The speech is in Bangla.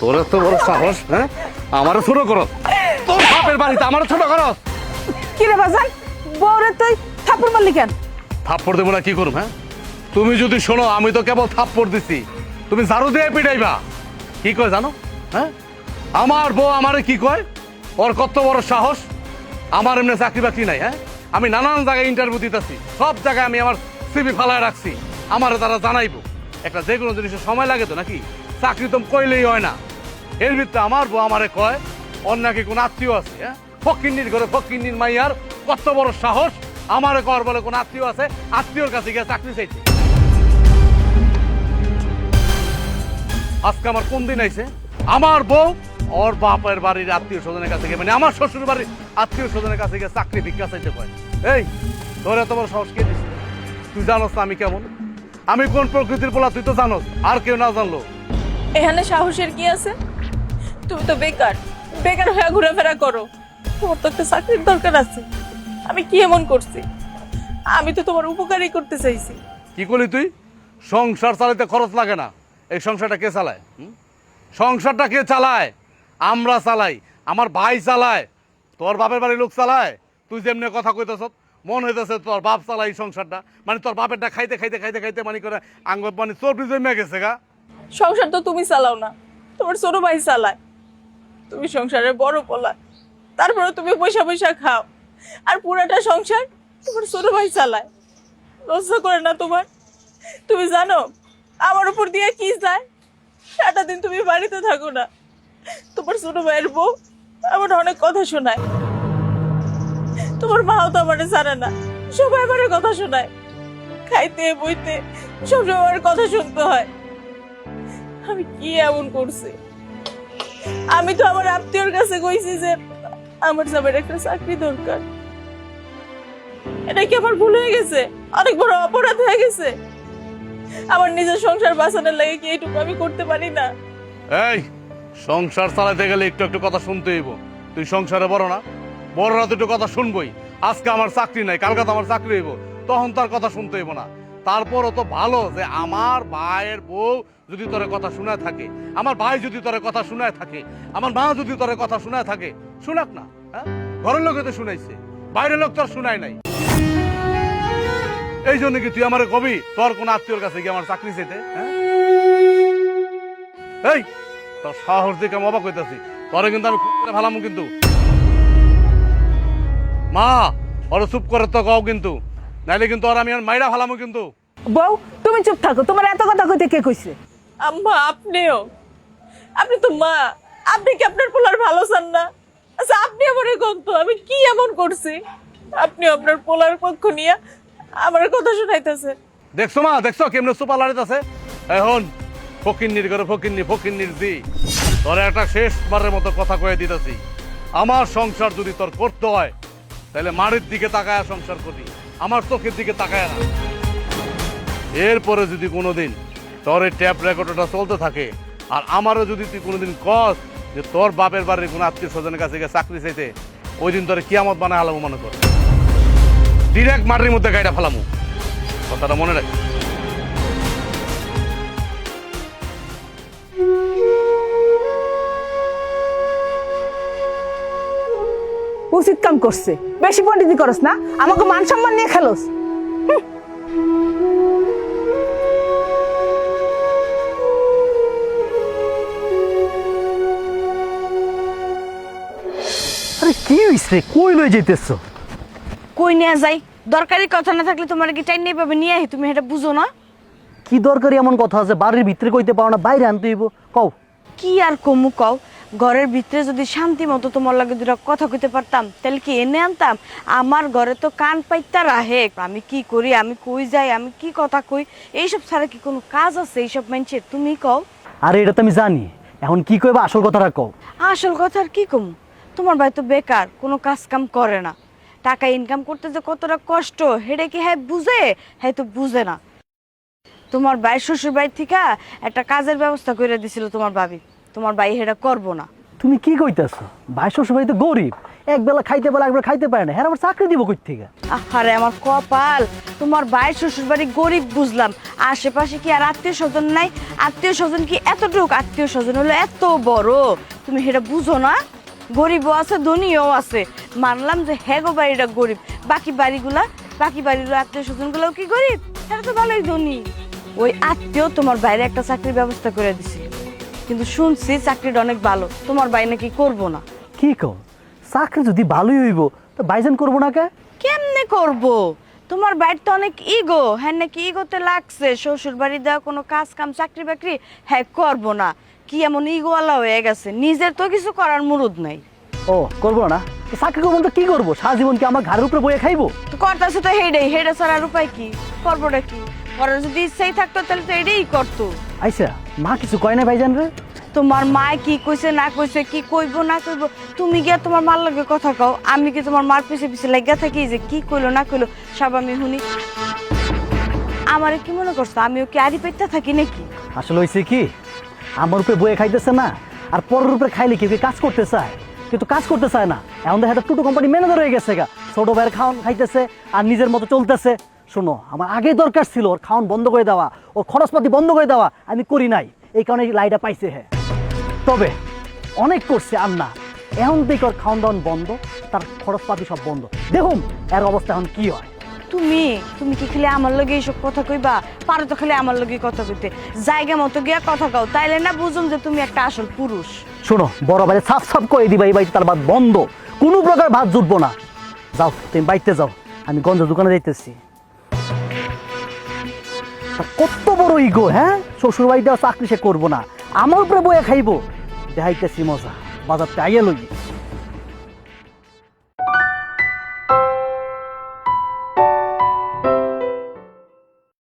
তোর এত বড় সাহস হ্যাঁ? আমারও ছোট করো। তোর বাপের বাড়িতে আমারও ছোট করো। কি রে বাজান? বউরে তুই থাপুর মারলি কেন? থাপ্পড় দেবো না কি করুম হ্যাঁ? তুমি যদি শোনো আমি তো কেবল থাপ্পড় দিছি। তুমি ঝাড়ু দিয়ে পিটাইবা। কি কয় জানো হ্যাঁ? আমার বউ আমারে কি কয়? ওর কত বড় সাহস আমার এমনি চাকরি বাকরি নাই হ্যাঁ? আমি নানান জায়গায় ইন্টারভিউ দিতেছি সব জায়গায় আমি আমার সিবি ফালায় রাখছি। আমার তারা জানাইবো। একটা যে কোনো জিনিসের সময় লাগে তো নাকি? চাকরি তো কইলেই হয় না। এর ভিতরে আমার বউ আমারে কয়, অন্য নাকি কোন আত্মীয় আছে হ্যাঁ? ফকিন্নির ঘরে ফকিন্নির মাইয়ার কত বড় সাহস, আমারে কর বলে কোন আত্মীয় আছে, আত্মীয়র কাছে গিয়ে চাকরি চাইছে। আজকে আমার কোন দিন আইছে? আমার বউ ওর বাপের বাড়ির আত্মীয় স্বজনের কাছে গিয়ে মানে আমার শ্বশুর বাড়ির আত্মীয় স্বজনের কাছে গিয়ে চাকরি ভিক্ষা চাইতে কয়। এই ধরে তোমার সাহস কে দিছে? তুই জানোস না আমি কেমন? আমি কোন প্রকৃতির পোলা তুই তো জানোস, আর কেউ না জানলো। এখানে সাহসের কি আছে? তুমি তো বেকার। বেকার হয়ে ঘোরাফেরা করো। তোমার তো একটা চাকরির দরকার আছে। আমি কি এমন করছি? আমি তো তোমার উপকারই করতে চাইছি। কি করলি তুই? সংসার চালাতে খরচ লাগে না। এই সংসারটা কে চালায়? সংসারটা কে চালায়? আমরা চালাই। আমার ভাই চালায়। তোর বাপের বাড়ির লোক চালায়। তুই যেমনি কথা কইতেছ মন হইতেছে তোর বাপ চালাই সংসারটা। মানে তোর বাপেরটা খাইতে খাইতে খাইতে খাইতে মানে করে আঙ্গ মানে চর্বি জমে গেছে গা। সংসার তো তুমি চালাও না। তোমার ছোট ভাই চালায়। তুমি সংসারের বড় পোলা। তারপরে তুমি পয়সা পয়সা খাও। আর পুরাটা সংসার তোমার ছোট ভাই চালায়। লজ্জা করে না তোমার? তুমি জানো, আমার উপর দিয়ে কি যায়? সারাটা দিন তুমি বাড়িতে থাকো না। তোমার ছোট ভাইয়ের বউ আমার অনেক কথা শোনায়। তোমার মাও তো আমার জানে না, সবাই আমার কথা শোনায়। খাইতে, বইতে সবসময় আমার কথা শুনতে হয়। আমি কি এমন করছি? আমি তো আমার আত্মীয়র কাছে কইছি যে আমার জামাইয়ের একটা চাকরি দরকার। এটা কি আমার ভুল হয়ে গেছে? অনেক বড় অপরাধ হয়ে গেছে। আমার নিজের সংসার বাঁচানোর লাগে কি এইটুকু আমি করতে পারি না? এই, সংসার চালাতে গেলে একটু একটু কথা শুনতে হইব। তুই সংসারে বড় না। বড়রা দুটো কথা শুনবই। আজকে আমার চাকরি নাই, কালকে তো আমার চাকরি হইব। তখন তার কথা শুনতে হইব না। তারপরও তো ভালো যে আমার ভাইয়ের বউ যদি তোর কথা শোনায় থাকে, আমার ভাই যদি তোর কথা শোনায় থাকে, আমার মা যদি তোর কথা শোনায় থাকে, শুনাক না হ্যাঁ? ঘরের লোকে তো শুনাইছে, বাইরের লোক তোর শোনায় নাই। এই জন্য কি তুই আমার কবি? তোর কোন আত্মীয়র কাছে গিয়ে আমার চাকরি চাইতে হ্যাঁ? এই, তোর সাহস দিকে আমি অবাক হইতাছি। তোরে কিন্তু আমি খুব ভালামু কিন্তু। মা, ওর চুপ করে তো কও কিন্তু। নাইলে কিন্তু আর আমি আর মাইরা ভালামু কিন্তু। বউ তুমি চুপ থাকো। তোমার এত কথা কইতে কে কইছে? আম্মা আপনিও। আপনি তো মা। আপনি কি আপনার পোলার ভালো চান না? আচ্ছা আপনি আমার গন্ত আমি কি এমন করছি? আপনি আপনার পোলার পক্ষ নিয়ে আমার কথা শোনাইতেছে দেখছ মা দেখছ কেমনে সুপার লাড়িত আছে এখন ফকিন্নির করে ফকিন্নি ফকিন্নির দি তোর একটা শেষবারের মতো কথা কয়ে দিতেছি। আমার সংসার যদি তোর করতে হয় তাহলে মাড়ির দিকে তাকায় সংসার করি। আমার চোখের দিকে তাকায় না। এরপরে যদি কোনোদিন তোর এই ট্যাপ রেকর্ডটা চলতে থাকে, আর আমারও যদি তুই কোনোদিন কস যে তোর বাপের বাড়ির কোনো আত্মীয় স্বজনের কাছে গিয়ে চাকরি চাইতে, ওই দিন তোরে কিয়ামত বানায় হালামু মনে কর। ডিরেক্ট মাটির মধ্যে গাড়িটা ফেলামু। কথাটা মনে রাখ। উচিত কাম করছে। বেশি পণ্ডিতি করস না আমাকে মান সম্মান নিয়ে খেলোস। আরে কি হইছে? কই লই যাইতেছো? কই নিয়ে যাই? দরকারি কথা না থাকলে তোমার কি টাইম নেই পাবে নিয়ে আহি তুমি এটা বুঝো না? কি দরকারি এমন কথা আছে? বাড়ির ভিতরে কইতে পারো না বাইরে আনতে হইব। কও। কি আর কমু কও? ঘরের ভিতরে যদি শান্তি মতো তোমার লাগে দুটা কথা কইতে পারতাম তাহলে কি এনে আনতাম? আমার ঘরে তো কান পাইতা রাহে। আমি কি করি? আমি কই যাই? আমি কি কথা কই? এইসব ছাড়া কি কোনো কাজ আছে এইসব মানুষের তুমি কও। আরে এটা তো আমি জানি। এখন কি কইবা আসল কথাটা কও? আসল কথা আর কি কম? তোমার ভাই তো বেকার কোনো কাজ কাম করে না। টাকা ইনকাম করতে যে কতটা কষ্ট হেডে কি হ্যাঁ বুঝে? হ্যাঁ তো বুঝে না। তোমার ভাই শ্বশুর বাড়ি থেকে একটা কাজের ব্যবস্থা করে দিছিল তোমার ভাবি। তোমার ভাই হেটা করব না। তুমি কি কইতেছো? ভাই শ্বশুর বাড়ি তো গরিব। এক বেলা খাইতে বেলা একবার খাইতে পারে না। হ্যাঁ আমার চাকরি দিব কই থেকে আরে আমার কপাল। তোমার ভাই শ্বশুর বাড়ি গরিব বুঝলাম। আশেপাশে কি আর আত্মীয় স্বজন নাই? আত্মীয় স্বজন কি এতটুক? আত্মীয় স্বজন হলো এত বড়। তুমি সেটা বুঝো না? গরিবও আছে ধনীও আছে। মানলাম যে হ্যাঁ গো বাড়িটা গরিব। বাকি বাড়িগুলা বাকি বাড়ির আত্মীয় স্বজনগুলোও কি গরিব? সেটা তো ভালোই ধনী। ওই আত্মীয় তোমার বাইরে একটা চাকরির ব্যবস্থা করে দিছে। কিন্তু শুনছি চাকরিটা অনেক ভালো। তোমার ভাই নাকি করব না। কি কম চাকরি যদি ভালোই হইব তো বাইজান করব না কে? কেমনে করব? তোমার বাড়ির তো অনেক ইগো হ্যাঁ নাকি ইগোতে লাগছে। শ্বশুর বাড়ি দেওয়া কোনো কাজ কাম চাকরি বাকরি হ্যাঁ করব না। কি এমন ইগোওয়ালা হয়ে গেছে? নিজের তো কিছু করার মুরুদ নাই। ও করব না? তো চাকরি করব না তো কি করব? সারা জীবন কি আমার ঘাড়ের উপরে বয়ে খাইবো? তো করতেছে তো হেডেই। হেডে ছাড়ার উপায় কি? করবোটা কি? করার যদি ইচ্ছাই থাকতো তাহলে তো এটাই করতো। আইসা মা কিছু কয় না ভাইজান রে? তোমার মায় কি কইছে না কইছে কি কইব না কইব তুমি গিয়া তোমার মার লগে কথা কও। আমি কি তোমার মার পিছে পিছে লাগিয়া থাকি যে কি কইলো না কইলো সব আমি শুনি। আমার কি মনে করছ আমিও কি আড়ি পেটটা থাকি নাকি? আসলে হইছে কি আমার উপরে বয়ে খাইতেছে না আর পরের উপরে খাইলে কেউ কি কাজ করতে চায়? কিন্তু কাজ করতে চায় না। এখন দেখা টুটু কোম্পানি ম্যানেজার হয়ে গেছে গা। ছোট ভাইয়ের খাওয়ান খাইতেছে আর নিজের মতো চলতেছে। শোনো আমার আগে দরকার ছিল ওর খাওয়ান বন্ধ করে দেওয়া ওর খরচপাতি বন্ধ করে দেওয়া আমি করি নাই। এই কারণে লাইটা পাইছে হ্যাঁ তবে অনেক করছে আর না এখন দেখি ওর খাওয়ান দাওয়ান বন্ধ তার খরচপাতি সব বন্ধ। দেখুন এর অবস্থা এখন কি হয়। তুমি তুমি কি খেলে আমার লগে এইসব কথা কইবা? পারো তো খেলে আমার লগে কথা কইতে। জায়গা মতো গিয়া কথা কও তাইলে না বুঝুম যে তুমি একটা আসল পুরুষ। শোনো বড় ভাই সাফ সাফ করে দিবা এই বাড়িতে তার বাদ বন্ধ। কোনো প্রকার ভাত জুটবো না। যাও তুমি বাইতে যাও আমি গঞ্জ দোকানে যাইতেছি। তা কত বড় ইগো হ্যাঁ? শ্বশুর বাড়িতে চাকরি সে করব না। আমার উপরে বয়ে খাইবো। দেখাইতেছি মজা। বাজারতে আইয়া লই